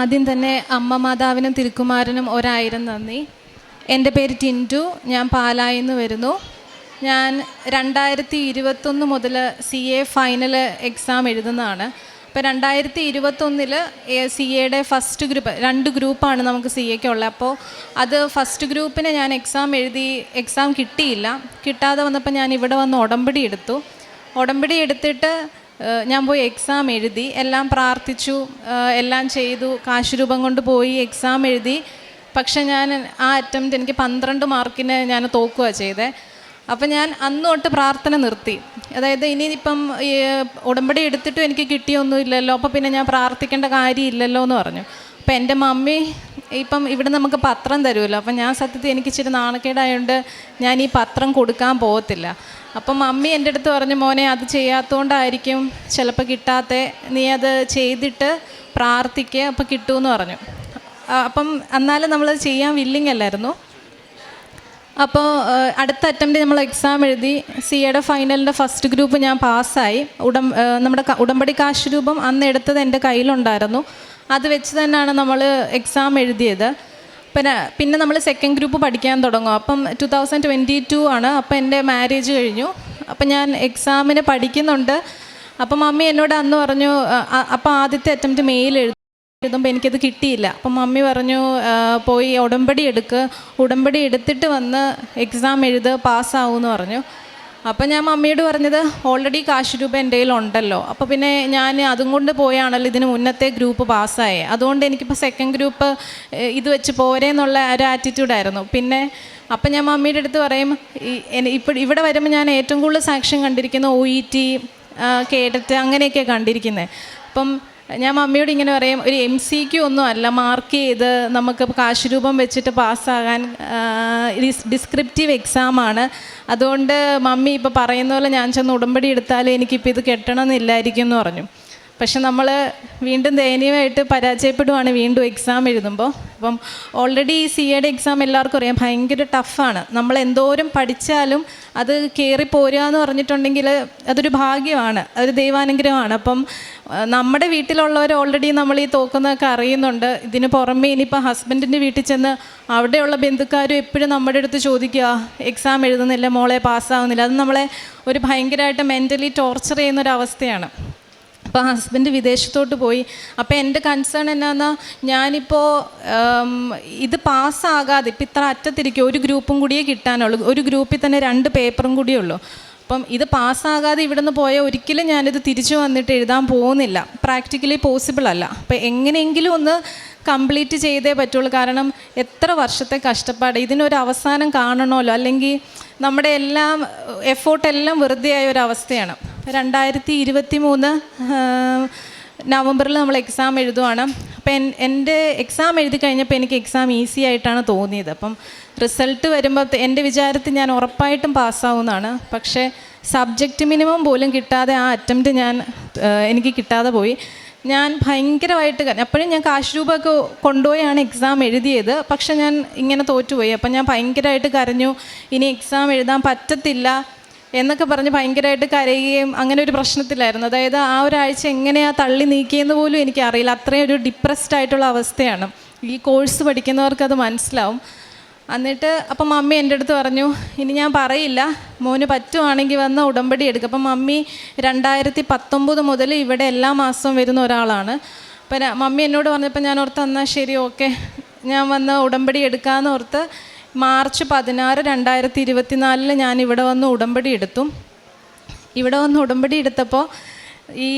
ആദ്യം തന്നെ അമ്മ മാതാവിനും തിരുക്കുമാരനും ഒരായിരം നന്ദി. എന്റെ പേര് ടിന്റു ഞാൻ പാലായിൽ നിന്ന് വരുന്നു. ഞാൻ രണ്ടായിരത്തി ഇരുപത്തൊന്ന് മുതൽ സി എ ഫൈനൽ എക്സാം എഴുതുന്നതാണ്. അപ്പോൾ രണ്ടായിരത്തി ഇരുപത്തൊന്നിൽ സി എയുടെ ഫസ്റ്റ് ഗ്രൂപ്പ് രണ്ട് ഗ്രൂപ്പാണ് നമുക്ക് സി എക്ക് ഉള്ളത് അപ്പോൾ അത് ഫസ്റ്റ് ഗ്രൂപ്പിന് ഞാൻ എക്സാം എഴുതി എക്സാം കിട്ടിയില്ല. കിട്ടാതെ വന്നപ്പോൾ ഞാൻ ഇവിടെ വന്ന് ഉടമ്പടി എടുത്തു. ഉടമ്പടി എടുത്തിട്ട് ഞാൻ പോയി എക്സാം എഴുതി എല്ലാം പ്രാർത്ഥിച്ചു എല്ലാം ചെയ്തു കാശ് രൂപം കൊണ്ട് പോയി എക്സാം എഴുതി. പക്ഷെ ഞാൻ ആ അറ്റംപ്റ്റ് എനിക്ക് പന്ത്രണ്ട് മാർക്കിന് ഞാൻ തോക്കുക ചെയ്തത് അപ്പം ഞാൻ അന്ന് തൊട്ട് പ്രാർത്ഥന നിർത്തി. അതായത് ഇനിയിപ്പം ഈ ഉടമ്പടി എടുത്തിട്ടും എനിക്ക് കിട്ടിയൊന്നുമില്ലല്ലോ. അപ്പോൾ പിന്നെ ഞാൻ പ്രാർത്ഥിക്കേണ്ട കാര്യമില്ലല്ലോ എന്ന് പറഞ്ഞു. അപ്പം എന്റെ മമ്മി ഇപ്പം ഇവിടെ നമുക്ക് പത്രം തരുമല്ലോ അപ്പം ഞാൻ സത്യത്തിൽ എനിക്ക് ഇച്ചിരി നാണക്കേടായതുകൊണ്ട് ഞാൻ ഈ പത്രം കൊടുക്കാൻ പോകത്തില്ല. അപ്പം മമ്മി എന്റെ അടുത്ത് പറഞ്ഞു മോനെ അത് ചെയ്യാത്തതുകൊണ്ടായിരിക്കും ചിലപ്പോൾ കിട്ടാത്ത. നീ അത് ചെയ്തിട്ട് പ്രാർത്ഥിക്കുക അപ്പോൾ കിട്ടുമെന്ന് പറഞ്ഞു. അപ്പം എന്നാലും നമ്മൾ ചെയ്യാൻ വില്ലിങ് അല്ലായിരുന്നു. അപ്പോൾ അടുത്ത അറ്റംപ്റ്റ് നമ്മൾ എക്സാം എഴുതി. സി എയുടെ ഫൈനലിന്റെ ഫസ്റ്റ് ഗ്രൂപ്പ് ഞാൻ പാസ്സായി. ഉടം നമ്മുടെ ഉടമ്പടി കാശ് രൂപം അന്ന് എടുത്തത് എന്റെ കയ്യിലുണ്ടായിരുന്നു. അത് വെച്ച് തന്നെയാണ് നമ്മൾ എക്സാം എഴുതിയത്. പിന്നെ പിന്നെ നമ്മൾ സെക്കൻഡ് ഗ്രൂപ്പ് പഠിക്കാൻ തുടങ്ങും. അപ്പം ടു തൗസൻഡ് ട്വന്റി ടു ആണ്. അപ്പം എന്റെ മാരേജ് കഴിഞ്ഞു. അപ്പം ഞാൻ എക്സാമിന് പഠിക്കുന്നുണ്ട്. അപ്പം മമ്മി എന്നോട് അന്ന് പറഞ്ഞു അപ്പം ആദ്യത്തെ അറ്റംപ്റ്റ് മെയിൽ എഴുതി എഴുതുമ്പോൾ എനിക്കത് കിട്ടിയില്ല. അപ്പം മമ്മി പറഞ്ഞു പോയി ഉടമ്പടി എടുക്ക്. ഉടമ്പടി എടുത്തിട്ട് വന്ന് എക്സാം എഴുത് പാസ്സാവുമെന്ന് പറഞ്ഞു. അപ്പം ഞാൻ മമ്മിയോട് പറഞ്ഞത് ഓൾറെഡി കാശ് രൂപ എന്റെ കയ്യിലുണ്ടല്ലോ അപ്പോൾ പിന്നെ ഞാൻ അതും കൊണ്ട് പോയാണല്ലോ ഇതിന് മുന്നത്തെ ഗ്രൂപ്പ് പാസ്സായേ അതുകൊണ്ട് എനിക്കിപ്പോൾ സെക്കൻഡ് ഗ്രൂപ്പ് ഇത് വെച്ച് പോരെ എന്നുള്ള ഒരു ആറ്റിറ്റ്യൂഡായിരുന്നു പിന്നെ അപ്പം ഞാൻ മമ്മിയുടെ അടുത്ത് പറയും ഇപ്പോൾ ഇവിടെ വരുമ്പോൾ ഞാൻ ഏറ്റവും കൂടുതൽ സാക്ഷ്യം കണ്ടിരിക്കുന്ന ഒ ഇ ടി കേഡറ്റ് അങ്ങനെയൊക്കെ കണ്ടിരിക്കുന്നത് അപ്പം ഞാൻ മമ്മിയോട് ഇങ്ങനെ പറയും ഒരു എം സിക്ക് ഒന്നും അല്ല മാർക്ക് ചെയ്ത് നമുക്ക് കാശ് രൂപം വെച്ചിട്ട് പാസ്സാകാൻ ഡിസ്ക്രിപ്റ്റീവ് എക്സാമാണ് അതുകൊണ്ട് മമ്മി ഇപ്പോൾ പറയുന്ന പോലെ ഞാൻ ചെന്ന് ഉടമ്പടി എടുത്താലും എനിക്കിപ്പോൾ ഇത് കെട്ടണമെന്നില്ലായിരിക്കും എന്ന് പറഞ്ഞു. പക്ഷെ നമ്മൾ വീണ്ടും ദയനീയമായിട്ട് പരാജയപ്പെടുവാണ് വീണ്ടും എക്സാം എഴുതുമ്പോൾ അപ്പം ഓൾറെഡി ഈ സി എയുടെ എക്സാം എല്ലാവർക്കും അറിയാം ഭയങ്കര ടഫാണ് നമ്മൾ എന്തോരം പഠിച്ചാലും അത് കയറി പോരുക എന്ന് പറഞ്ഞിട്ടുണ്ടെങ്കിൽ അതൊരു ഭാഗ്യമാണ് അതൊരു ദൈവാനുഗ്രഹമാണ്. അപ്പം നമ്മുടെ വീട്ടിലുള്ളവർ ഓൾറെഡി നമ്മൾ ഈ തോക്കുന്നതൊക്കെ അറിയുന്നുണ്ട്. ഇതിന് പുറമേ ഇനിയിപ്പോൾ ഹസ്ബൻഡിന്റെ വീട്ടിൽ ചെന്ന് അവിടെയുള്ള ബന്ധുക്കാരും എപ്പോഴും നമ്മുടെ അടുത്ത് ചോദിക്കുക എക്സാം എഴുതുന്നില്ല മോളെ പാസ്സാവുന്നില്ല അത് നമ്മളെ ഒരു ഭയങ്കരമായിട്ട് മെന്റലി ടോർച്ചർ ചെയ്യുന്നൊരവസ്ഥയാണ് അപ്പോൾ ഹസ്ബൻഡ് വിദേശത്തോട്ട് പോയി. അപ്പോൾ എന്റെ കൺസേൺ എന്നാന്ന് ഞാനിപ്പോൾ ഇത് പാസ്സാകാതെ ഇപ്പം ഇത്ര അറ്റത്തിരിക്കും. ഒരു ഗ്രൂപ്പും കൂടിയേ കിട്ടാനുള്ളൂ. ഒരു ഗ്രൂപ്പിൽ തന്നെ രണ്ട് പേപ്പറും കൂടിയേ ഉള്ളൂ. അപ്പം ഇത് പാസ്സാകാതെ ഇവിടുന്ന് പോയാൽ ഒരിക്കലും ഞാനിത് തിരിച്ചു വന്നിട്ട് എഴുതാൻ പോകുന്നില്ല. പ്രാക്ടിക്കലി പോസിബിൾ അല്ല. അപ്പോൾ എങ്ങനെയെങ്കിലും ഒന്ന് കംപ്ലീറ്റ് ചെയ്തേ പറ്റുള്ളൂ. കാരണം എത്ര വർഷത്തെ കഷ്ടപ്പാട്. ഇതിനൊരു അവസാനം കാണണമല്ലോ. അല്ലെങ്കിൽ നമ്മുടെ എല്ലാം എഫോർട്ടെല്ലാം വെറുതെ ആയ ഒരു അവസ്ഥയാണ്. രണ്ടായിരത്തി ഇരുപത്തി മൂന്ന് നവംബറിൽ നമ്മൾ എക്സാം എഴുതുവാണ്. അപ്പം എൻ എന്റെ എക്സാം എഴുതി കഴിഞ്ഞപ്പോൾ എനിക്ക് എക്സാം ഈസി ആയിട്ടാണ് തോന്നിയത്. അപ്പം റിസൾട്ട് വരുമ്പോൾ എന്റെ വിചാരത്തിൽ ഞാൻ ഉറപ്പായിട്ടും പാസ്സാവുന്നതാണ്. പക്ഷേ സബ്ജക്റ്റ് മിനിമം പോലും കിട്ടാതെ ആ അറ്റംപ്റ്റ് ഞാൻ എനിക്ക് കിട്ടാതെ പോയി. ഞാൻ ഭയങ്കരമായിട്ട് കര- അപ്പോഴും ഞാൻ കാശ് രൂപമൊക്കെ കൊണ്ടുപോയാണ് എക്സാം എഴുതിയത്. പക്ഷെ ഞാൻ ഇങ്ങനെ തോറ്റുപോയി. അപ്പം ഞാൻ ഭയങ്കരമായിട്ട് കരഞ്ഞു. ഇനി എക്സാം എഴുതാൻ പറ്റത്തില്ല. എന്നൊക്കെ പറഞ്ഞ് ഭയങ്കരമായിട്ട് കരയുകയും അങ്ങനെ ഒരു പ്രശ്നത്തിലായിരുന്നു. അതായത് ആ ഒരാഴ്ച എങ്ങനെയാ തള്ളി നീക്കിയെന്ന് പോലും എനിക്കറിയില്ല അത്രയും ഒരു ഡിപ്രസ്ഡ് ആയിട്ടുള്ള അവസ്ഥയാണ്. ഈ കോഴ്സ് പഠിക്കുന്നവർക്ക് അത് മനസ്സിലാവും. എന്നിട്ട് അപ്പം മമ്മി എന്റെ അടുത്ത് പറഞ്ഞു ഇനി ഞാൻ പറയില്ല. മോന് പറ്റുവാണെങ്കിൽ വന്ന് ഉടമ്പടി എടുക്കും. അപ്പം മമ്മി രണ്ടായിരത്തി പത്തൊമ്പത് മുതൽ ഇവിടെ എല്ലാ മാസവും വരുന്ന ഒരാളാണ്. അപ്പം മമ്മി എന്നോട് പറഞ്ഞപ്പോൾ ഞാൻ ഓർത്ത് എന്നാൽ ശരി ഓക്കെ. ഞാൻ വന്ന് ഉടമ്പടി എടുക്കാമെന്ന് ഓർത്ത് മാർച്ച് പതിനാറ് രണ്ടായിരത്തി ഇരുപത്തിനാലിൽ ഞാൻ ഇവിടെ വന്ന് ഉടമ്പടി എടുത്തു. ഇവിടെ വന്ന് ഉടമ്പടി എടുത്തപ്പോൾ ഈ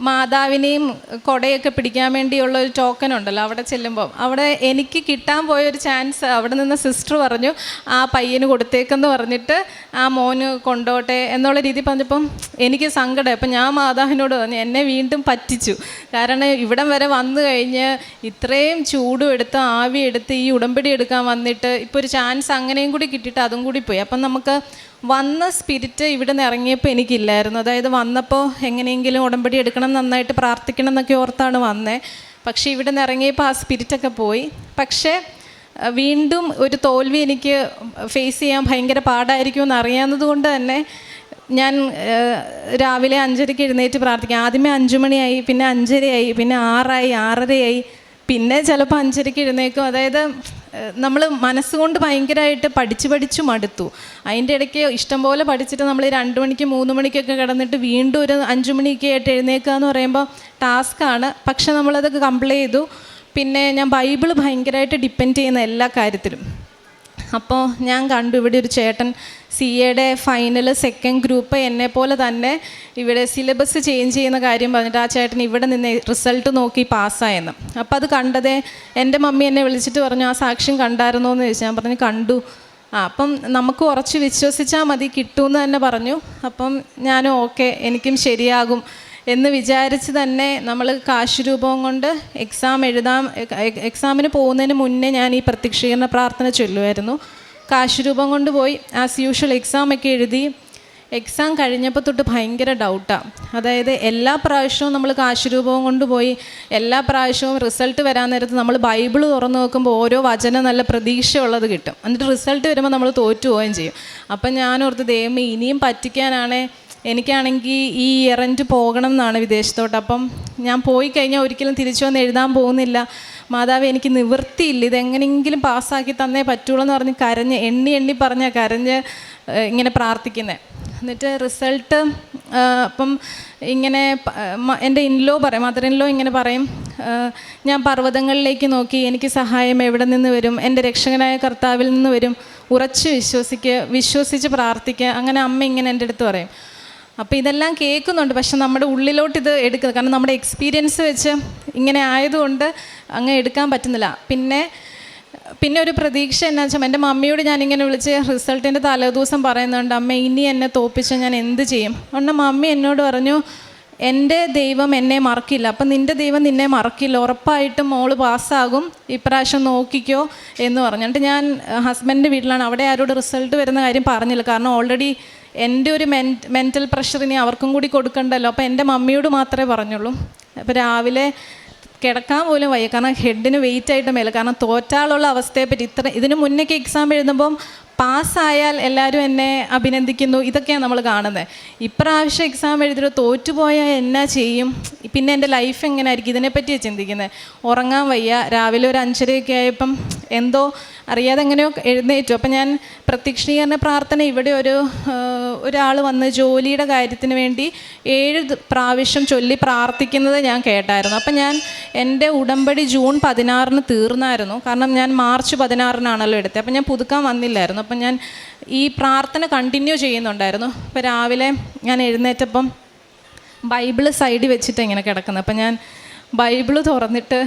മാതാവിനെയും കൊടയൊക്കെ പിടിക്കാൻ വേണ്ടിയുള്ള ഒരു ടോക്കൺ ഉണ്ടല്ലോ അവിടെ ചെല്ലുമ്പോൾ അവിടെ എനിക്ക് കിട്ടാൻ പോയ ഒരു ചാൻസ് അവിടെ നിന്ന് സിസ്റ്റർ പറഞ്ഞു ആ പയ്യന് കൊടുത്തേക്കെന്ന് പറഞ്ഞിട്ട് ആ മോന് കൊണ്ടോട്ടെ എന്നുള്ള രീതി പറഞ്ഞപ്പം എനിക്ക് സങ്കടം. അപ്പം ഞാൻ മാതാവിനോട് പറഞ്ഞു എന്നെ വീണ്ടും പറ്റിച്ചു. കാരണം ഇവിടം വരെ വന്നു കഴിഞ്ഞ് ഇത്രയും ചൂടും എടുത്ത് ആവി എടുത്ത് ഈ ഉടമ്പടി എടുക്കാൻ വന്നിട്ട് ഇപ്പോൾ ഒരു ചാൻസ് അങ്ങനെയും കൂടി കിട്ടിയിട്ട് അതും കൂടി പോയി. അപ്പം നമുക്ക് വന്ന സ്പിരിറ്റ് ഇവിടെ നിന്ന് ഇറങ്ങിയപ്പോൾ എനിക്കില്ലായിരുന്നു. അതായത് വന്നപ്പോൾ എങ്ങനെയെങ്കിലും ഉടമ്പടി എടുക്കണം നന്നായിട്ട് പ്രാർത്ഥിക്കണം എന്നൊക്കെ ഓർത്താണ് വന്നേ. പക്ഷേ ഇവിടെ നിന്ന് ഇറങ്ങിയപ്പോൾ ആ സ്പിരിറ്റൊക്കെ പോയി. പക്ഷേ വീണ്ടും ഒരു തോൽവി എനിക്ക് ഫേസ് ചെയ്യാൻ ഭയങ്കര പാടായിരിക്കും എന്ന് കൊണ്ട് തന്നെ ഞാൻ രാവിലെ അഞ്ചരയ്ക്ക് എഴുന്നേറ്റ് പ്രാർത്ഥിക്കാം. ആദ്യമേ അഞ്ചു മണിയായി പിന്നെ അഞ്ചരയായി പിന്നെ ആറായി ആറരയായി. പിന്നെ ചിലപ്പോൾ അഞ്ചരയ്ക്ക് എഴുന്നേക്കും അതായത് നമ്മൾ മനസ്സുകൊണ്ട് ഭയങ്കരമായിട്ട് പഠിച്ച് പഠിച്ചു മടുത്തു. അതിന്റെ ഇടയ്ക്ക് ഇഷ്ടംപോലെ പഠിച്ചിട്ട് നമ്മൾ രണ്ട് മണിക്ക് മൂന്ന് മണിക്കൊക്കെ കിടന്നിട്ട് വീണ്ടും ഒരു അഞ്ച് മണിയൊക്കെ ആയിട്ട് എഴുന്നേക്കുക എന്ന് പറയുമ്പോൾ ടാസ്ക്കാണ് പക്ഷെ നമ്മളതൊക്കെ കംപ്ലീറ്റ് ചെയ്തു. പിന്നെ ഞാൻ ബൈബിൾ ഭയങ്കരമായിട്ട് ഡിപ്പെൻഡ് ചെയ്യുന്ന എല്ലാ കാര്യത്തിലും. അപ്പോൾ ഞാൻ കണ്ടു ഇവിടെ ഒരു ചേട്ടൻ സി എയുടെ ഫൈനൽ സെക്കൻഡ് ഗ്രൂപ്പ് എന്നെ പോലെ തന്നെ ഇവിടെ സിലബസ് ചേഞ്ച് ചെയ്യുന്ന കാര്യം പറഞ്ഞിട്ട് ആ ചേട്ടൻ ഇവിടെ നിന്ന് റിസൾട്ട് നോക്കി പാസ്സായെന്ന് അപ്പോൾ അത് കണ്ടതേ എന്റെ മമ്മി എന്നെ വിളിച്ചിട്ട് പറഞ്ഞു ആ സാക്ഷ്യം കണ്ടായിരുന്നോ? എന്ന് ചോദിച്ചു. ഞാൻ പറഞ്ഞു കണ്ടു. ആ അപ്പം നമുക്ക് ഉറച്ച് വിശ്വസിച്ചാൽ മതി കിട്ടുമെന്ന് തന്നെ പറഞ്ഞു. അപ്പം ഞാനും ഓക്കെ എനിക്കും ശരിയാകും. എന്ന് വിചാരിച്ച് തന്നെ നമ്മൾ കാശ് രൂപം കൊണ്ട് എക്സാം എഴുതാം എക്സാമിന് പോകുന്നതിന് മുന്നേ ഞാൻ ഈ പ്രത്യക്ഷീകരണ പ്രാർത്ഥന ചൊല്ലുമായിരുന്നു കാശ് രൂപം കൊണ്ട് പോയി ആസ് യൂഷ്വൽ എക്സാം ഒക്കെ എഴുതി എക്സാം കഴിഞ്ഞപ്പോൾ തൊട്ട് ഭയങ്കര ഡൗട്ടാണ് അതായത് എല്ലാ പ്രാവശ്യവും നമ്മൾ കാശ് രൂപവും കൊണ്ടുപോയി എല്ലാ പ്രാവശ്യവും റിസൾട്ട് വരാൻ നേരത്ത് നമ്മൾ ബൈബിൾ തുറന്ന് നോക്കുമ്പോൾ ഓരോ വചനം നല്ല പ്രതീക്ഷയുള്ളത് കിട്ടും. എന്നിട്ട് റിസൾട്ട് വരുമ്പോൾ നമ്മൾ തോറ്റു പോവുകയും ചെയ്യും. അപ്പം ഞാൻ ഓർത്ത് ദൈവം ഇനിയും പറ്റിക്കാനാണേ എനിക്കാണെങ്കിൽ ഈ ഇറന്റ് പോകണം എന്നാണ് വിദേശത്തോട്ട്. അപ്പം ഞാൻ പോയി കഴിഞ്ഞാൽ ഒരിക്കലും തിരിച്ചു വന്ന് എഴുതാൻ പോകുന്നില്ല. മാതാവ് എനിക്ക് നിവൃത്തിയില്ല. ഇതെങ്ങനെയെങ്കിലും പാസ്സാക്കി തന്നേ പറ്റുള്ളൂ എന്ന് പറഞ്ഞ് കരഞ്ഞ് എണ്ണി എണ്ണി പറഞ്ഞ കരഞ്ഞ് ഇങ്ങനെ പ്രാർത്ഥിക്കുന്നത് എന്നിട്ട് റിസൾട്ട് അപ്പം ഇങ്ങനെ എന്റെ ഇൻലോ പറയും മദർ ഇൻലോ ഇങ്ങനെ പറയും ഞാൻ പർവതങ്ങളിലേക്ക് നോക്കി എനിക്ക് സഹായം എവിടെ നിന്ന് വരും? എന്റെ രക്ഷകനായ കർത്താവിൽ നിന്ന് വരും. ഉറച്ച് വിശ്വസിക്കുക വിശ്വസിച്ച് പ്രാർത്ഥിക്കുക അങ്ങനെ അമ്മ ഇങ്ങനെ എന്റെ അടുത്ത് പറയും. അപ്പോൾ ഇതെല്ലാം കേൾക്കുന്നുണ്ട്. പക്ഷെ നമ്മുടെ ഉള്ളിലോട്ട് ഇത് എടുക്കുന്നത് കാരണം നമ്മുടെ എക്സ്പീരിയൻസ് വെച്ച് ഇങ്ങനെ ആയതുകൊണ്ട് അങ്ങ് എടുക്കാൻ പറ്റുന്നില്ല. പിന്നെ പിന്നെ ഒരു പ്രതീക്ഷ എന്നാ വെച്ചാൽ എന്റെ മമ്മിയോട് ഞാനിങ്ങനെ വിളിച്ച് റിസൾട്ടിന്റെ തലേദിവസം പറയുന്നുണ്ട് അമ്മ ഇനി എന്നെ തോപ്പിച്ച് ഞാൻ എന്ത് ചെയ്യും? അതുകൊണ്ട് മമ്മി എന്നോട് പറഞ്ഞു എന്റെ ദൈവം എന്നെ മറക്കില്ല. അപ്പം നിന്റെ ദൈവം നിന്നെ മറക്കില്ല. ഉറപ്പായിട്ടും മോൾ പാസ്സാകും. ഇപ്രാവശ്യം നോക്കിക്കോ എന്ന് പറഞ്ഞിട്ട് ഞാൻ ഹസ്ബൻഡ് വീട്ടിലാണ്. അവിടെ ആരോട് റിസൾട്ട് വരുന്ന കാര്യം പറഞ്ഞില്ല. കാരണം ഓൾറെഡി എന്റെ ഒരു മെൻ മെന്റൽ പ്രഷറിനെ അവർക്കും കൂടി കൊടുക്കണ്ടല്ലോ. അപ്പോൾ എന്റെ മമ്മിയോട് മാത്രമേ പറഞ്ഞുള്ളൂ. അപ്പോൾ രാവിലെ കിടക്കാൻ പോലും വയ്യ. കാരണം ഹെഡിന് വെയിറ്റ് ആയിട്ട് മേലെ. കാരണം തോറ്റാളുള്ള അവസ്ഥയെപ്പറ്റി ഇത്ര ഇതിന് മുന്നേക്ക് എക്സാം എഴുതുമ്പം പാസ്സായാൽ എല്ലാവരും എന്നെ അഭിനന്ദിക്കുന്നു. ഇതൊക്കെയാണ് നമ്മൾ കാണുന്നത്. ഇപ്രാവശ്യം എക്സാം എഴുതിയിട്ട് തോറ്റുപോയാൽ എന്നാ ചെയ്യും? പിന്നെ എന്റെ ലൈഫ് എങ്ങനെ ആയിരിക്കും ഇതിനെപ്പറ്റിയാണ് ചിന്തിക്കുന്നത്. ഉറങ്ങാൻ വയ്യ. രാവിലെ ഒരു അഞ്ചരയൊക്കെ ആയപ്പം എന്തോ അറിയാതെ എങ്ങനെയോ എഴുന്നേറ്റു. അപ്പം ഞാൻ പ്രത്യക്ഷീകരണ പ്രാർത്ഥന ഇവിടെ ഒരു ഒരാൾ വന്ന് ജോലിയുടെ കാര്യത്തിന് വേണ്ടി ഏഴ് പ്രാവശ്യം ചൊല്ലി പ്രാർത്ഥിക്കുന്നത് ഞാൻ കേട്ടായിരുന്നു. അപ്പം ഞാൻ എന്റെ ഉടമ്പടി ജൂൺ പതിനാറിന് തീർന്നായിരുന്നു. കാരണം ഞാൻ മാർച്ച് പതിനാറിനാണല്ലോ എടുത്തത്. അപ്പം ഞാൻ പുതുക്കാൻ വന്നില്ലായിരുന്നു. അപ്പം ഞാൻ ഈ പ്രാർത്ഥന കണ്ടിന്യൂ ചെയ്യുന്നുണ്ടായിരുന്നു. അപ്പോൾ രാവിലെ ഞാൻ എഴുന്നേറ്റപ്പം ബൈബിൾ സൈഡിൽ വെച്ചിട്ട് ഇങ്ങനെ കിടക്കുന്നത്. അപ്പം ഞാൻ ബൈബിൾ തുറന്നിട്ട്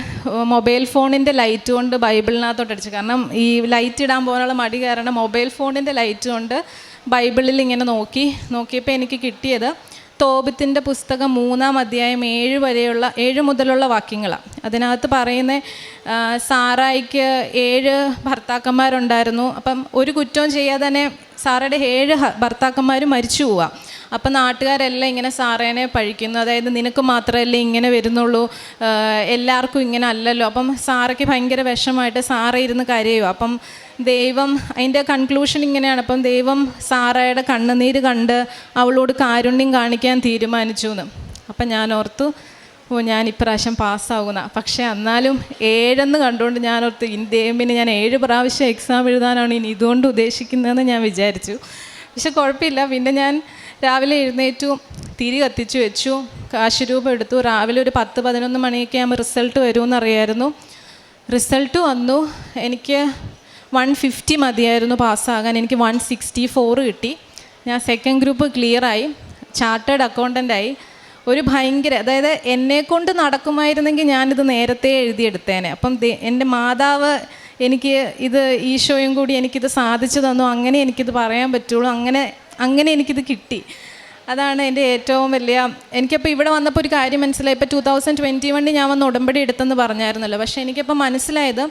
മൊബൈൽ ഫോണിന്റെ ലൈറ്റ് കൊണ്ട് ബൈബിളിനകത്തോട്ട് അടിച്ചു. കാരണം ഈ ലൈറ്റ് ഇടാൻ പോകാനുള്ള മടി കാരണം മൊബൈൽ ഫോണിന്റെ ലൈറ്റ് കൊണ്ട് ബൈബിളിൽ ഇങ്ങനെ നോക്കി നോക്കിയപ്പോൾ എനിക്ക് കിട്ടിയത് തോപത്തിന്റെ പുസ്തകം മൂന്നാം അധ്യായം ഏഴ് വരെയുള്ള ഏഴ് മുതലുള്ള വാക്യങ്ങളാണ് അതിനകത്ത് പറയുന്ന സാറായിക്ക് ഏഴ് ഭർത്താക്കന്മാരുണ്ടായിരുന്നു. അപ്പം ഒരു കുറ്റവും ചെയ്യാതെ തന്നെ സാറയുടെ ഏഴ് ഭർത്താക്കന്മാർ മരിച്ചു പോവാ. അപ്പം നാട്ടുകാരെല്ലാം ഇങ്ങനെ സാറേനെ പഴിക്കുന്നു. അതായത് നിനക്ക് മാത്രമല്ലേ ഇങ്ങനെ വരുന്നുള്ളൂ. എല്ലാവർക്കും ഇങ്ങനെ അല്ലല്ലോ. അപ്പം സാറയ്ക്ക് ഭയങ്കര വിഷമായിട്ട് സാറ ഇരുന്ന് കരയോ അപ്പം ദൈവം അതിന്റെ കൺക്ലൂഷൻ ഇങ്ങനെയാണ്. അപ്പം ദൈവം സാറയുടെ കണ്ണുനീര് കണ്ട് അവളോട് കാരുണ്യം കാണിക്കാൻ തീരുമാനിച്ചു എന്ന് അപ്പം ഞാൻ ഓർത്തു ഓ ഞാൻ ഇപ്രാവശ്യം പാസ്സാവുന്ന പക്ഷേ എന്നാലും ഏഴെന്ന് കണ്ടുകൊണ്ട് ഞാൻ ഓർത്ത് ദൈവമിന് ഞാൻ ഏഴ് പ്രാവശ്യം എക്സാം എഴുതാനാണ് ഇനി ഇതുകൊണ്ട് ഉദ്ദേശിക്കുന്നതെന്ന് ഞാൻ വിചാരിച്ചു. പക്ഷെ കുഴപ്പമില്ല. പിന്നെ ഞാൻ രാവിലെ എഴുന്നേറ്റു തിരി കത്തിച്ചു വെച്ചു കാശ് രൂപ എടുത്തു. രാവിലെ ഒരു പത്ത് പതിനൊന്ന് മണിയൊക്കെ ആകുമ്പോൾ റിസൾട്ട് വരുമെന്ന് അറിയായിരുന്നു റിസൾട്ട് വന്നു. എനിക്ക് വൺ ഫിഫ്റ്റി മതിയായിരുന്നു പാസ്സാകാൻ. എനിക്ക് വൺ സിക്സ്റ്റി ഫോർ കിട്ടി. ഞാൻ സെക്കൻഡ് ഗ്രൂപ്പ് ക്ലിയറായി ചാർട്ടേഡ് അക്കൗണ്ടന്റായി ഒരു ഭയങ്കര അതായത് എന്നെക്കൊണ്ട് നടക്കുമായിരുന്നെങ്കിൽ ഞാനിത് നേരത്തെ എഴുതിയെടുത്തേനെ. അപ്പം എന്റെ മാതാവ് എനിക്ക് ഇത് ഈശോയും കൂടി എനിക്കിത് സാധിച്ചു തന്നു. അങ്ങനെ എനിക്കിത് പറയാൻ പറ്റുള്ളൂ. അങ്ങനെ അങ്ങനെ എനിക്കിത് കിട്ടി. അതാണ് എന്റെ ഏറ്റവും വലിയ എനിക്കപ്പോൾ ഇവിടെ വന്നപ്പോൾ ഒരു കാര്യം മനസ്സിലായി. ഇപ്പോൾ ടു തൗസൻഡ് ട്വന്റി വണ്ണിൽ ഞാൻ വന്ന് ഉടമ്പടി എടുത്തെന്ന് പറഞ്ഞായിരുന്നല്ലോ. പക്ഷേ എനിക്കിപ്പോൾ മനസ്സിലായത്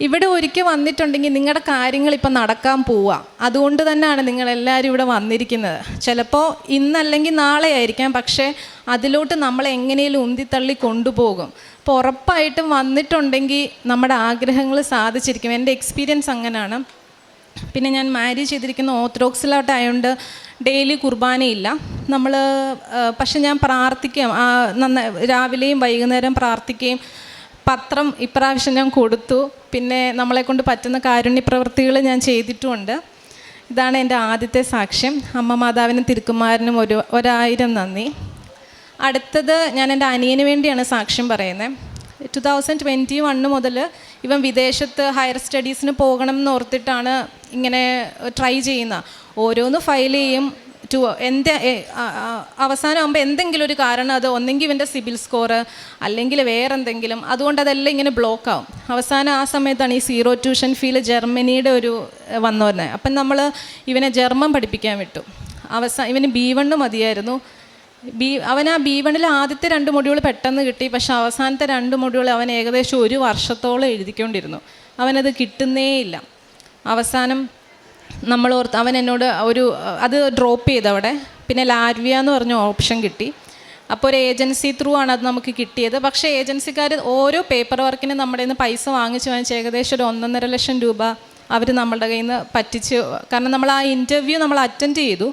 ഇവിടെ ഒരിക്കൽ വന്നിട്ടുണ്ടെങ്കിൽ നിങ്ങളുടെ കാര്യങ്ങൾ ഇപ്പം നടക്കാൻ പോവുക അതുകൊണ്ട് തന്നെയാണ് നിങ്ങളെല്ലാവരും ഇവിടെ വന്നിരിക്കുന്നത്. ചിലപ്പോൾ ഇന്നല്ലെങ്കിൽ നാളെ ആയിരിക്കാം. പക്ഷേ അതിലോട്ട് നമ്മൾ എങ്ങനെയും ഉന്തിത്തള്ളി കൊണ്ടുപോകും. അപ്പോൾ ഉറപ്പായിട്ടും വന്നിട്ടുണ്ടെങ്കിൽ നമ്മുടെ ആഗ്രഹങ്ങൾ സാധിച്ചിരിക്കും. എന്റെ എക്സ്പീരിയൻസ് അങ്ങനെയാണ് പിന്നെ ഞാൻ മാരേജ് ചെയ്തിരിക്കുന്ന ഓർത്തഡോക്സിലോട്ടായതുകൊണ്ട് ഡെയിലി കുർബാനയില്ല. നമ്മൾ പക്ഷെ ഞാൻ പ്രാർത്ഥിക്കുകയും നന്ന രാവിലെയും വൈകുന്നേരം പ്രാർത്ഥിക്കുകയും പത്രം ഇപ്രാവശ്യം ഞാൻ കൊടുത്തു. പിന്നെ നമ്മളെക്കൊണ്ട് പറ്റുന്ന കാരുണ്യപ്രവൃത്തികൾ ഞാൻ ചെയ്തിട്ടുമുണ്ട് ഇതാണ് എന്റെ ആദ്യത്തെ സാക്ഷ്യം. അമ്മ മാതാവിനും തിരുക്കുമാരനും ഒരു ഒരായിരം നന്ദി. അടുത്തത് ഞാൻ എന്റെ അനിയന് വേണ്ടിയാണ് സാക്ഷ്യം പറയുന്നത്. ടു തൗസൻഡ് ട്വന്റി വണ്ണ് മുതൽ ഇവൻ വിദേശത്ത് ഹയർ സ്റ്റഡീസിന് പോകണം എന്ന് ഓർത്തിട്ടാണ് ഇങ്ങനെ ട്രൈ ചെയ്യുന്ന. ഓരോന്ന് ഫയൽ ചെയ്യും. ടു എന്ത് അവസാനമാകുമ്പോൾ എന്തെങ്കിലും ഒരു കാരണം അത് ഒന്നെങ്കിൽ ഇവന്റെ സിബിൽ സ്കോർ അല്ലെങ്കിൽ വേറെ എന്തെങ്കിലും അതുകൊണ്ട് അതെല്ലാം ഇങ്ങനെ ബ്ലോക്ക് ആവും. അവസാനം ആ സമയത്താണ് ഈ സീറോ ട്യൂഷൻ ഫീൽ ജർമ്മനിയുടെ ഒരു വന്നു വരുന്നത് അപ്പം നമ്മൾ ഇവനെ ജർമ്മൻ പഠിപ്പിക്കാൻ വിട്ടു. അവസാനം ഇവന് ബി വണ്ണ് മതിയായിരുന്നു. ബി അവൻ ആ ബി വണ്ണിൽ ആദ്യത്തെ രണ്ട് മൊഡ്യൂൾ പെട്ടെന്ന് കിട്ടി. പക്ഷെ അവസാനത്തെ രണ്ട് മൊഡ്യൂൾ അവൻ ഏകദേശം ഒരു വർഷത്തോളം എഴുതിക്കൊണ്ടിരുന്നു. അവനത് കിട്ടുന്നേയില്ല അവസാനം നമ്മൾ ഓർത്ത് അവൻ എന്നോട് ഒരു അത് ഡ്രോപ്പ് ചെയ്ത് അവിടെ പിന്നെ ലാർവിയ എന്ന് പറഞ്ഞ ഓപ്ഷൻ കിട്ടി. അപ്പോൾ ഒരു ഏജൻസി ത്രൂ ആണ് അത് നമുക്ക് കിട്ടിയത്. പക്ഷേ ഏജൻസിക്കാർ ഓരോ പേപ്പർ വർക്കിന് നമ്മുടെ നിന്ന് പൈസ വാങ്ങിച്ച് വാങ്ങിച്ച് ഏകദേശം ഒരു ഒന്നൊന്നര ലക്ഷം രൂപ അവർ നമ്മളുടെ കയ്യിൽ നിന്ന് പറ്റിച്ച് കാരണം നമ്മൾ ആ ഇന്റർവ്യൂ നമ്മൾ അറ്റൻഡ് ചെയ്തു.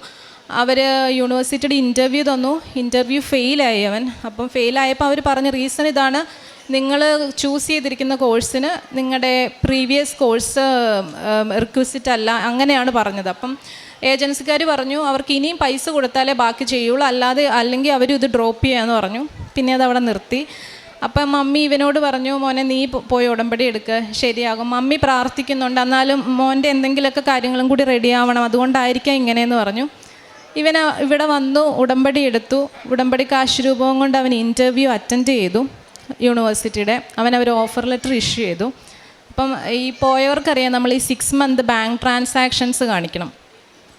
അവർ യൂണിവേഴ്സിറ്റിയുടെ ഇന്റർവ്യൂ തന്നു. ഇന്റർവ്യൂ ഫെയിലായി അവൻ. അപ്പം ഫെയിലായപ്പോൾ അവർ പറഞ്ഞ റീസൺ ഇതാണ് നിങ്ങൾ ചൂസ് ചെയ്തിരിക്കുന്ന കോഴ്സിന് നിങ്ങളുടെ പ്രീവിയസ് കോഴ്സ് റിക്വസിറ്റ് അല്ല അങ്ങനെയാണ് പറഞ്ഞത്. അപ്പം ഏജൻസിക്കാർ പറഞ്ഞു അവർക്ക് ഇനിയും പൈസ കൊടുത്താലേ ബാക്കി ചെയ്യുള്ളൂ. അല്ലാതെ അല്ലെങ്കിൽ അവർ ഇത് ഡ്രോപ്പ് ചെയ്യാമെന്ന് പറഞ്ഞു. പിന്നെ അത് അവിടെ നിർത്തി. അപ്പം മമ്മി ഇവനോട് പറഞ്ഞു മോനെ നീ പോയി ഉടമ്പടി എടുക്കുക ശരിയാകും. മമ്മി പ്രാർത്ഥിക്കുന്നുണ്ട്. എന്നാലും മോന്റെ എന്തെങ്കിലുമൊക്കെ കാര്യങ്ങളും കൂടി റെഡിയാവണം അതുകൊണ്ടായിരിക്കാം ഇങ്ങനെയെന്ന് പറഞ്ഞു. ഇവൻ ഇവിടെ വന്നു ഉടമ്പടി എടുത്തു. ഉടമ്പടി കാശ് രൂപവും കൊണ്ട് അവൻ ഇന്റർവ്യൂ അറ്റൻഡ് ചെയ്തു യൂണിവേഴ്സിറ്റിയുടെ അവൻ അവർ ഓഫർ ലെറ്റർ ഇഷ്യൂ ചെയ്തു. അപ്പം ഈ പോയവർക്കറിയാം നമ്മൾ ഈ സിക്സ് മന്ത് ബാങ്ക് ട്രാൻസാക്ഷൻസ് കാണിക്കണം.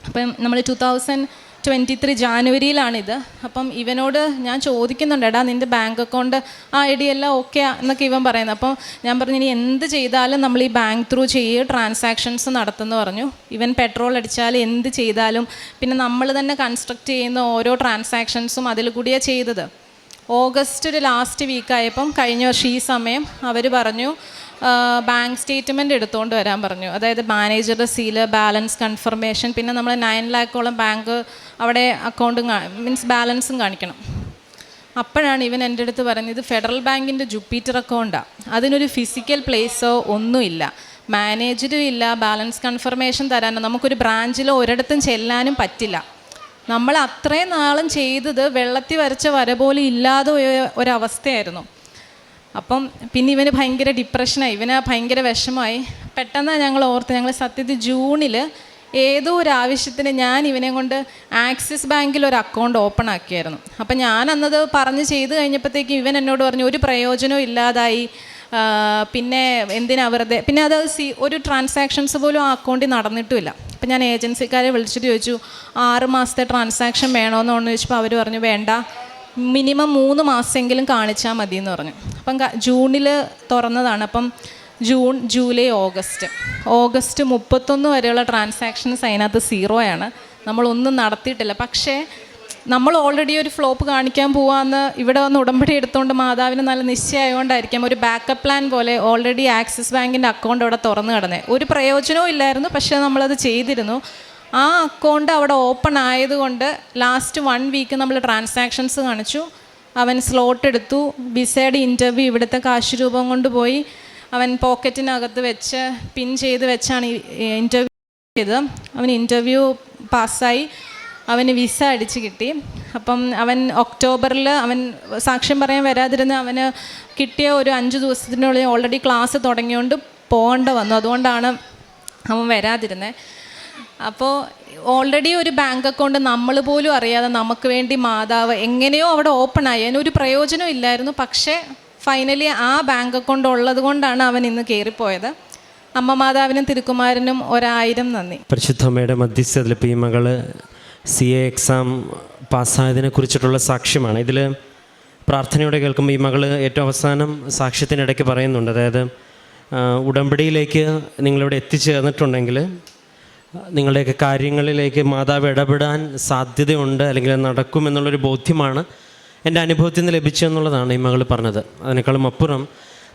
അപ്പം നമ്മൾ ടു തൗസൻഡ് ട്വന്റി ത്രീ ജാനുവരിയിലാണിത് അപ്പം ഇവനോട് ഞാൻ ചോദിക്കുന്നുണ്ട് എടാ നിന്റെ ബാങ്ക് അക്കൗണ്ട് ആ ഡി എല്ലാം ഓക്കെ എന്നൊക്കെ ഇവൻ പറയുന്നത് അപ്പം ഞാൻ പറഞ്ഞു ഇനി എന്ത് ചെയ്താലും നമ്മൾ ഈ ബാങ്ക് ത്രൂ ചെയ്യുക ട്രാൻസാക്ഷൻസ് നടത്തുമെന്ന് പറഞ്ഞു. ഇവൻ പെട്രോൾ അടിച്ചാൽ എന്ത് ചെയ്താലും പിന്നെ നമ്മൾ തന്നെ കൺസ്ട്രക്ട് ചെയ്യുന്ന ഓരോ ട്രാൻസാക്ഷൻസും അതിൽ കൂടിയാണ് ചെയ്തത്. ഓഗസ്റ്റ് ഒരു ലാസ്റ്റ് വീക്കായപ്പം കഴിഞ്ഞ വർഷം ഈ സമയം അവർ പറഞ്ഞു ബാങ്ക് സ്റ്റേറ്റ്മെന്റ് എടുത്തുകൊണ്ട് വരാൻ പറഞ്ഞു. അതായത് മാനേജറുടെ സീൽ ബാലൻസ് കൺഫർമേഷൻ പിന്നെ നമ്മൾ നയൻ ലാക്കോളം ബാങ്ക് അവിടെ അക്കൗണ്ടും മീൻസ് ബാലൻസും കാണിക്കണം. അപ്പോഴാണ് ഇവൻ എന്റെ അടുത്ത് പറഞ്ഞത് ഫെഡറൽ ബാങ്കിന്റെ ജുപ്പിറ്റർ അക്കൗണ്ടാണ് അതിനൊരു ഫിസിക്കൽ പ്ലേസോ ഒന്നുമില്ല. മാനേജരും ഇല്ല ബാലൻസ് കൺഫർമേഷൻ തരാനോ. നമുക്കൊരു ബ്രാഞ്ചിലോ ഒരിടത്തും ചെല്ലാനും പറ്റില്ല. നമ്മൾ അത്രയും നാളും ചെയ്തത് വെള്ളത്തിൽ വരച്ച വര പോലും ഇല്ലാതെ ഒരു- ഒരവസ്ഥയായിരുന്നു. അപ്പം പിന്നെ ഇവന് ഭയങ്കര ഡിപ്രഷനായി ഇവന് ഭയങ്കര വിഷമമായി. പെട്ടെന്ന് ഞങ്ങൾ ഓർത്ത് ഞങ്ങൾ സത്യത്തിൽ ജൂണിൽ ഏതോ ഒരു ആവശ്യത്തിന് ഞാൻ ഇവനെ കൊണ്ട് ആക്സിസ് ബാങ്കിൽ ഒരു അക്കൗണ്ട് ഓപ്പൺ ആക്കിയായിരുന്നു. അപ്പം ഞാൻ അന്നത് പറഞ്ഞ് ചെയ്ത് കഴിഞ്ഞപ്പോഴത്തേക്കും ഇവൻ എന്നോട് പറഞ്ഞു ഒരു പ്രയോജനവും ഇല്ലാതായി. പിന്നെ എന്തിനാ വെറുതെ? പിന്നെ അത് സി ഒരു ട്രാൻസാക്ഷൻസ് പോലും ആ അക്കൗണ്ടിൽ നടന്നിട്ടുമില്ല. അപ്പം ഞാൻ ഏജൻസിക്കാരെ വിളിച്ചിട്ട് ചോദിച്ചു ആറ് മാസത്തെ ട്രാൻസാക്ഷൻ വേണോ പറഞ്ഞു ചോദിച്ചപ്പോൾ അവർ പറഞ്ഞു വേണ്ട. മിനിമം മൂന്ന് മാസമെങ്കിലും കാണിച്ചാൽ മതി എന്ന് പറഞ്ഞു. അപ്പം ജൂണിൽ തുറന്നതാണ്. അപ്പം ജൂൺ ജൂലൈ ഓഗസ്റ്റ്. ഓഗസ്റ്റ് മുപ്പത്തൊന്ന് വരെയുള്ള ട്രാൻസാക്ഷൻസ് അതിനകത്ത് സീറോയാണ് നമ്മളൊന്നും നടത്തിയിട്ടില്ല. പക്ഷേ നമ്മൾ ഓൾറെഡി ഒരു ഫ്ലോപ്പ് കാണിക്കാൻ പോവാന്ന് ഇവിടെ വന്ന് ഉടമ്പടി എടുത്തുകൊണ്ട് മാതാവിന് നല്ല നിശ്ചയമായതുകൊണ്ടായിരിക്കാം ഒരു ബാക്കപ്പ് പ്ലാൻ പോലെ ഓൾറെഡി ആക്സിസ് ബാങ്കിന്റെ അക്കൗണ്ട് അവിടെ തുറന്നു കിടന്നേ. ഒരു പ്രയോജനവും ഇല്ലായിരുന്നു പക്ഷേ നമ്മളത് ചെയ്തിരുന്നു. ആ അക്കൗണ്ട് അവിടെ ഓപ്പൺ ആയതുകൊണ്ട് ലാസ്റ്റ് വൺ വീക്ക് നമ്മൾ ട്രാൻസാക്ഷൻസ് കാണിച്ചു. അവൻ സ്ലോട്ട് എടുത്തു. ബിസൈഡ് ഇന്റർവ്യൂ ഇവിടുത്തെ കാശ് രൂപം കൊണ്ട് പോയി. അവൻ പോക്കറ്റിനകത്ത് വെച്ച് പിൻ ചെയ്ത് വെച്ചാണ് ഇന്റർവ്യൂ ചെയ്തത്. അവൻ ഇന്റർവ്യൂ പാസ്സായി. അവന് വിസ അടിച്ച് കിട്ടി. അപ്പം അവൻ ഒക്ടോബറിൽ അവൻ സാക്ഷ്യം പറയാൻ വരാതിരുന്ന അവന് കിട്ടിയ ഒരു അഞ്ച് ദിവസത്തിനുള്ളിൽ ഓൾറെഡി ക്ലാസ് തുടങ്ങിയോണ്ട് പോകേണ്ട വന്നു. അതുകൊണ്ടാണ് അവൻ വരാതിരുന്നത് അപ്പോൾ ഓൾറെഡി ഒരു ബാങ്ക് അക്കൗണ്ട് നമ്മൾ പോലും അറിയാതെ നമുക്ക് വേണ്ടി മാതാവ് എങ്ങനെയോ അവിടെ ഓപ്പൺ ആയി. അതിനൊരു പ്രയോജനം ഇല്ലായിരുന്നു. പക്ഷേ ഫൈനലി ആ ബാങ്ക് അക്കൗണ്ട് ഉള്ളത് കൊണ്ടാണ് അവൻ ഇന്ന് കയറിപ്പോയത് അമ്മ മാതാവിനും തിരുക്കുമാരനും ഒരായിരം നന്ദി. പരിശുദ്ധമ്മയുടെ മധ്യസ്ഥതയിൽ പി മകൾ സി എ എക്സാം പാസ്സായതിനെ കുറിച്ചിട്ടുള്ള സാക്ഷ്യമാണ്. ഇതിൽ പ്രാർത്ഥനയോടെ കേൾക്കുമ്പോൾ ഈ മകൾ ഏറ്റവും അവസാനം സാക്ഷ്യത്തിനിടയ്ക്ക് പറയുന്നുണ്ട്. അതായത് ഉടമ്പടിയിലേക്ക് നിങ്ങളിവിടെ എത്തിച്ചേർന്നിട്ടുണ്ടെങ്കിൽ നിങ്ങളുടെയൊക്കെ കാര്യങ്ങളിലേക്ക് മാതാവ് ഇടപെടാൻ സാധ്യതയുണ്ട് അല്ലെങ്കിൽ നടക്കുമെന്നുള്ളൊരു ബോധ്യമാണ് എന്റെ അനുഭവത്തിൽ നിന്ന് ലഭിച്ചതെന്നുള്ളതാണ് ഈ മകൾ പറഞ്ഞത്. അതിനേക്കാളും അപ്പുറം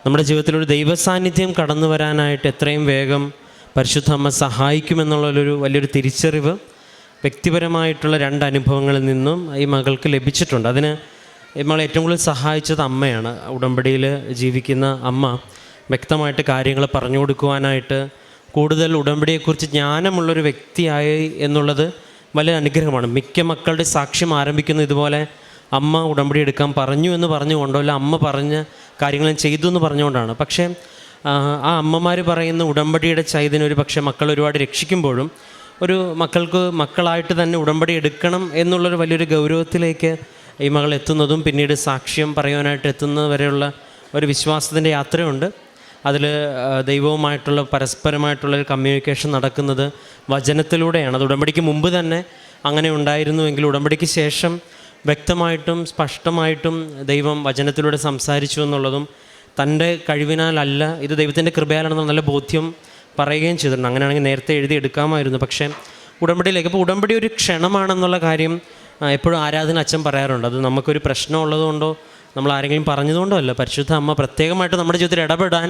നമ്മുടെ ജീവിതത്തിലൊരു ദൈവ സാന്നിധ്യം കടന്നു വരാനായിട്ട് എത്രയും വേഗം പരിശുദ്ധ അമ്മ സഹായിക്കുമെന്നുള്ളൊരു വലിയൊരു തിരിച്ചറിവ് വ്യക്തിപരമായിട്ടുള്ള രണ്ട് അനുഭവങ്ങളിൽ നിന്നും ഈ മകൾക്ക് ലഭിച്ചിട്ടുണ്ട്. അതിന് നമ്മളെ ഏറ്റവും കൂടുതൽ സഹായിച്ചത് അമ്മയാണ്. ഉടമ്പടിയിൽ ജീവിക്കുന്ന അമ്മ വ്യക്തമായിട്ട് കാര്യങ്ങൾ പറഞ്ഞു കൊടുക്കുവാനായിട്ട് കൂടുതൽ ഉടമ്പടിയെക്കുറിച്ച് ജ്ഞാനമുള്ളൊരു വ്യക്തിയായി എന്നുള്ളത് വലിയ അനുഗ്രഹമാണ്. മിക്ക മക്കളുടെ സാക്ഷ്യം ആരംഭിക്കുന്ന ഇതുപോലെ അമ്മ ഉടമ്പടി എടുക്കാൻ പറഞ്ഞു എന്ന് പറഞ്ഞുകൊണ്ടോ അല്ല അമ്മ പറഞ്ഞ കാര്യങ്ങളും ചെയ്തു എന്ന് പറഞ്ഞുകൊണ്ടാണ്. പക്ഷേ ആ അമ്മമാർ പറയുന്ന ഉടമ്പടിയുടെ ചൈതന്യം ഒരു പക്ഷേ മക്കൾ ഒരുപാട് രക്ഷിക്കുമ്പോഴും ഒരു മക്കൾക്ക് മക്കളായിട്ട് തന്നെ ഉടമ്പടി എടുക്കണം എന്നുള്ളൊരു വലിയൊരു ഗൗരവത്തിലേക്ക് ഈ മകൾ എത്തുന്നതും പിന്നീട് സാക്ഷ്യം പറയുവാനായിട്ട് എത്തുന്നത് വരെയുള്ള ഒരു വിശ്വാസത്തിന്റെ യാത്രയുണ്ട്. അതിൽ ദൈവവുമായിട്ടുള്ള പരസ്പരമായിട്ടുള്ള ഒരു കമ്മ്യൂണിക്കേഷൻ നടക്കുന്നത് വചനത്തിലൂടെയാണ്. അത് ഉടമ്പടിക്ക് മുമ്പ് തന്നെ അങ്ങനെ ഉണ്ടായിരുന്നുവെങ്കിൽ ഉടമ്പടിക്ക് ശേഷം വ്യക്തമായിട്ടും സ്പഷ്ടമായിട്ടും ദൈവം വചനത്തിലൂടെ സംസാരിച്ചു എന്നുള്ളതും തന്റെ കഴിവിനാലല്ല ഇത് ദൈവത്തിന്റെ കൃപയാലാണെന്നുള്ള നല്ല ബോധ്യം പറയുകയും ചെയ്തിട്ടുണ്ട്. അങ്ങനെയാണെങ്കിൽ നേരത്തെ എഴുതി എടുക്കാമായിരുന്നു. പക്ഷേ ഉടമ്പടിയിലേക്ക് അപ്പോൾ ഉടമ്പടി ഒരു ക്ഷണമാണെന്നുള്ള കാര്യം എപ്പോഴും ആരാധന അച്ഛൻ പറയാറുണ്ട്. അത് നമുക്കൊരു പ്രശ്നമുള്ളതുകൊണ്ടോ നമ്മൾ ആരെങ്കിലും പറഞ്ഞതുകൊണ്ടോ അല്ല. പരിശുദ്ധ അമ്മ പ്രത്യേകമായിട്ട് നമ്മുടെ ജീവിതത്തിൽ ഇടപെടാൻ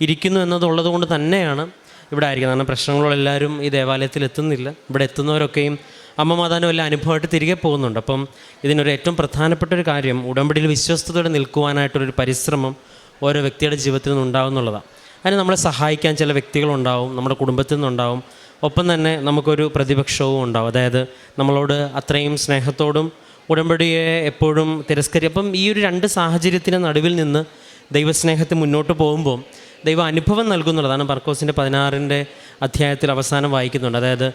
ഇരിക്കുന്നു എന്നതുള്ളത് കൊണ്ട് തന്നെയാണ് ഇവിടെ ആയിരിക്കുന്നത്. കാരണം പ്രശ്നങ്ങളെല്ലാവരും ഈ ദേവാലയത്തിൽ എത്തുന്നില്ല. ഇവിടെ എത്തുന്നവരൊക്കെയും അമ്മ മാതാനും വല്ല അനുഭവമായിട്ട് തിരികെ പോകുന്നുണ്ട്. അപ്പം ഇതിനൊരു ഏറ്റവും പ്രധാനപ്പെട്ട ഒരു കാര്യം ഉടമ്പടിയിൽ വിശ്വസ്തയോടെ നിൽക്കുവാനായിട്ടൊരു പരിശ്രമം ഓരോ വ്യക്തിയുടെ ജീവിതത്തിൽ നിന്നുണ്ടാവും എന്നുള്ളതാണ് അതിന് നമ്മളെ സഹായിക്കാൻ ചില വ്യക്തികളുണ്ടാവും നമ്മുടെ കുടുംബത്തിൽ നിന്നുണ്ടാവും. ഒപ്പം തന്നെ നമുക്കൊരു പ്രതിപക്ഷവും ഉണ്ടാവും. അതായത് നമ്മളോട് അത്രയും സ്നേഹത്തോടും ഉടമ്പടിയെ എപ്പോഴും തിരസ്കരി അപ്പം ഈ ഒരു രണ്ട് സാഹചര്യത്തിന് നടുവിൽ നിന്ന് ദൈവസ്നേഹത്തെ മുന്നോട്ട് പോകുമ്പോൾ ദൈവ അനുഭവം നൽകുന്നുള്ളതാണ് മർക്കോസിന്റെ പതിനാറിന്റെ അധ്യായത്തിൽ അവസാനം വായിക്കുന്നുണ്ട്. അതായത്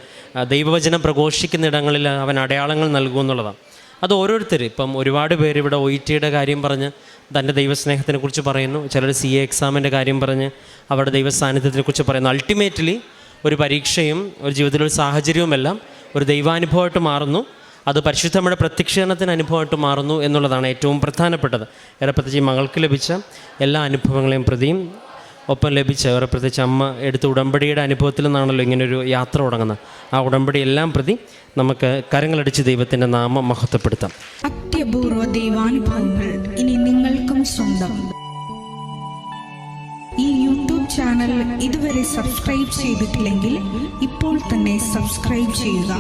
ദൈവവചനം പ്രഘോഷിക്കുന്ന ഇടങ്ങളിൽ അവൻ അടയാളങ്ങൾ നൽകുമെന്നുള്ളതാണ് അത് ഓരോരുത്തർ ഇപ്പം ഒരുപാട് പേര് ഇവിടെ ഒ ടിയുടെ കാര്യം പറഞ്ഞ് തന്റെ ദൈവസ്നേഹത്തിനെ കുറിച്ച് പറയുന്നു. ചിലർ സി എ എക്സാമിന്റെ കാര്യം പറഞ്ഞ് അവരുടെ ദൈവ സാന്നിധ്യത്തിനെ കുറിച്ച് പറയുന്നു. അൾട്ടിമേറ്റ്ലി ഒരു പരീക്ഷയും ഒരു ജീവിതത്തിലൊരു സാഹചര്യവുമെല്ലാം ഒരു ദൈവാനുഭവമായിട്ട് മാറുന്നു. അത് പരിശുദ്ധമ്മയുടെ പ്രത്യക്ഷീകരണത്തിന് അനുഭവമായിട്ട് മാറുന്നു എന്നുള്ളതാണ് ഏറ്റവും പ്രധാനപ്പെട്ടത്. ഏറെ പ്രത്യേകിച്ച് മകൾക്ക് ലഭിച്ച എല്ലാ അനുഭവങ്ങളെയും പ്രതിയും ഒപ്പം ലഭിച്ച ഏറെ പ്രത്യേകിച്ച് അമ്മ എടുത്ത ഉടമ്പടിയുടെ അനുഭവത്തിൽ നിന്നാണല്ലോ ഇങ്ങനൊരു യാത്ര തുടങ്ങുന്നത്. ആ ഉടമ്പടി എല്ലാം പ്രതി നമുക്ക് കരങ്ങളടിച്ച് ദൈവത്തിന്റെ നാമം മഹത്വപ്പെടുത്താം. അത്യപൂർവ ദൈവാനുഭവങ്ങൾ ഇനി നിങ്ങൾക്കും സ്വന്തം. ഈ യൂട്യൂബ് ചാനൽ ഇതുവരെ സബ്സ്ക്രൈബ് ചെയ്തിട്ടില്ലെങ്കിൽ ഇപ്പോൾ തന്നെ സബ്സ്ക്രൈബ് ചെയ്യുക.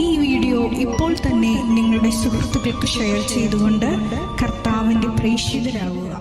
ഈ വീഡിയോ ഇപ്പോൾ തന്നെ നിങ്ങളുടെ സുഹൃത്തുക്കൾക്ക് ഷെയർ ചെയ്തുകൊണ്ട് കർത്താവിന്റെ പ്രേക്ഷിതരാകുക